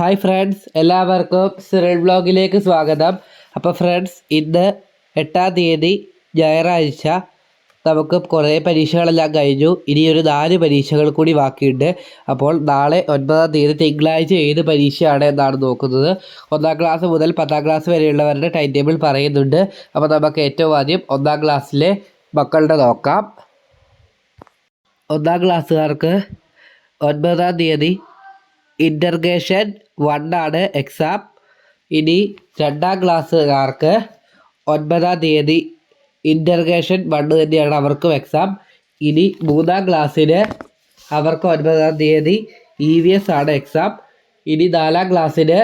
Hi friends എല്ലാവർക്കും Cyril ബ്ലോഗിലേക്ക് സ്വാഗതം. അപ്പോൾ ഫ്രണ്ട്സ് ഇന്ന് എട്ടാം തീയതി ഞായറാഴ്ച. നമുക്ക് കുറേ പരീക്ഷകളെല്ലാം കഴിഞ്ഞു. ഇനി ഒരു നാല് പരീക്ഷകൾ കൂടി ബാക്കിയുണ്ട്. അപ്പോൾ നാളെ ഒൻപതാം തീയതി തിങ്കളാഴ്ച ഏത് പരീക്ഷയാണ് എന്നാണ് നോക്കുന്നത്. ഒന്നാം ക്ലാസ് മുതൽ പത്താം ക്ലാസ് വരെയുള്ളവരുടെ ടൈം ടേബിൾ പറയുന്നുണ്ട്. അപ്പോൾ നമുക്ക് ഏറ്റവും ആദ്യം ഒന്നാം ക്ലാസ്സിലെ മക്കളുടെ നോക്കാം. ഒന്നാം ക്ലാസ്സുകാർക്ക് ഒൻപതാം തീയതി ഇന്റർഗേഷൻ വൺ ആണ് എക്സാം ഇനി രണ്ടാം ക്ലാസ്സുകാർക്ക് ഒൻപതാം തീയതി ഇന്റർഗേഷൻ വണ്ണ് തന്നെയാണ് അവർക്കും എക്സാം ഇനി മൂന്നാം ക്ലാസ്സിന് അവർക്ക് ഒൻപതാം തീയതി ഇ വി എസ് ആണ് എക്സാം ഇനി നാലാം ക്ലാസ്സിന്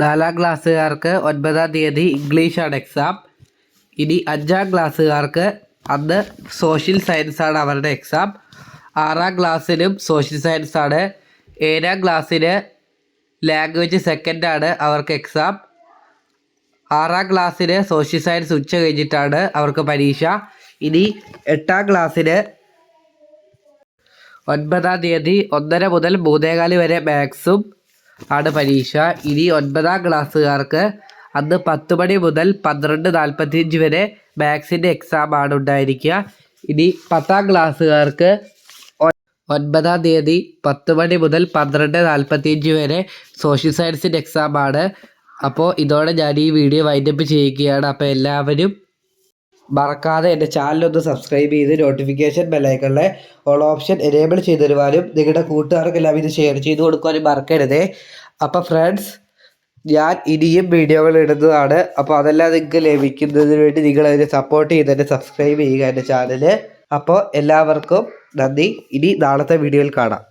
നാലാം ക്ലാസ്സുകാർക്ക് ഒൻപതാം തീയതി ഇംഗ്ലീഷാണ് എക്സാം ഇനി അഞ്ചാം ക്ലാസ്സുകാർക്ക് അന്ന് സോഷ്യൽ സയൻസാണ് അവരുടെ എക്സാം ആറാം ക്ലാസ്സിനും സോഷ്യൽ സയൻസാണ് ഏഴാം ക്ലാസ്സിന് ലാംഗ്വേജ് സെക്കൻഡാണ് അവർക്ക് എക്സാം ആറാം ക്ലാസ്സിന് സോഷ്യൽ സയൻസ് ഉച്ച കഴിഞ്ഞിട്ടാണ് അവർക്ക് പരീക്ഷ. ഇനി എട്ടാം ക്ലാസ്സിന് ഒൻപതാം തീയതി ഒന്നര മുതൽ മൂന്നേകാൽ വരെ മാത്സും ആണ് പരീക്ഷ. ഇനി ഒൻപതാം ക്ലാസ്സുകാർക്ക് അന്ന് പത്ത് മണി മുതൽ പന്ത്രണ്ട് നാൽപ്പത്തിയഞ്ച് വരെ മാത്സിന്റെ എക്സാം ആണ് ഉണ്ടായിരിക്കുക. ഇനി പത്താം ക്ലാസ്സുകാർക്ക് ഒൻപതാം തീയതി പത്ത് മണി മുതൽ പന്ത്രണ്ട് നാൽപ്പത്തിയഞ്ച് വരെ സോഷ്യൽ സയൻസിന്റെ എക്സാമാണ് അപ്പോൾ ഇതോടെ ഞാൻ ഈ വീഡിയോ വൈൻഡപ്പ് ചെയ്യുകയാണ്. അപ്പോൾ എല്ലാവരും മറക്കാതെ എന്റെ ചാനലൊന്ന് സബ്സ്ക്രൈബ് ചെയ്ത് നോട്ടിഫിക്കേഷൻ ബെല്ലൈക്കണിലെ ഓൾ ഓപ്ഷൻ എനേബിൾ ചെയ്ത് തരുവാനും നിങ്ങളുടെ കൂട്ടുകാർക്കെല്ലാം ഇത് ഷെയർ ചെയ്ത് കൊടുക്കുവാനും മറക്കരുതേ. അപ്പോൾ ഫ്രണ്ട്സ് ഞാൻ ഇനിയും വീഡിയോകൾ ഇടുന്നതാണ്. അപ്പോൾ അതെല്ലാം നിങ്ങൾക്ക് ലഭിക്കുന്നതിന് വേണ്ടി നിങ്ങൾ അതിനെ സപ്പോർട്ട് ചെയ്ത് തന്നെ സബ്സ്ക്രൈബ് ചെയ്യുക എന്റെ ചാനൽ അപ്പോൾ എല്ലാവർക്കും നന്ദി. ഇനി നാളത്തെ വീഡിയോയിൽ കാണാം.